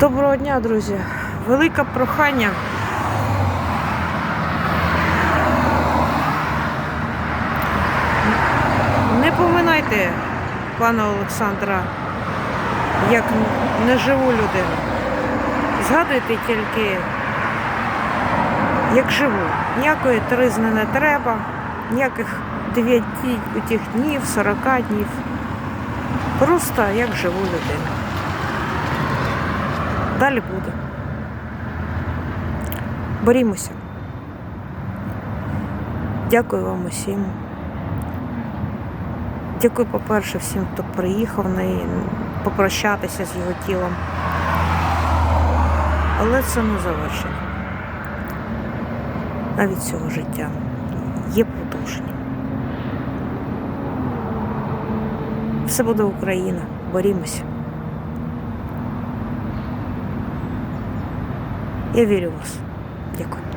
Доброго дня, друзі. Велике прохання. Не поминайте пана Олександра як неживу людину. Згадуйте тільки як живу. Ніякої тризни не треба, ніяких 9 днів, 40 днів. Просто як живу людину. Далі буде. Борімося. Дякую вам усім. Дякую, по-перше, всім, хто приїхав на попрощатися з його тілом. Але це не завершення. Навіть цього життя є продовження. Все буде Україна. Борімося. Я вірю в вас. Дякую.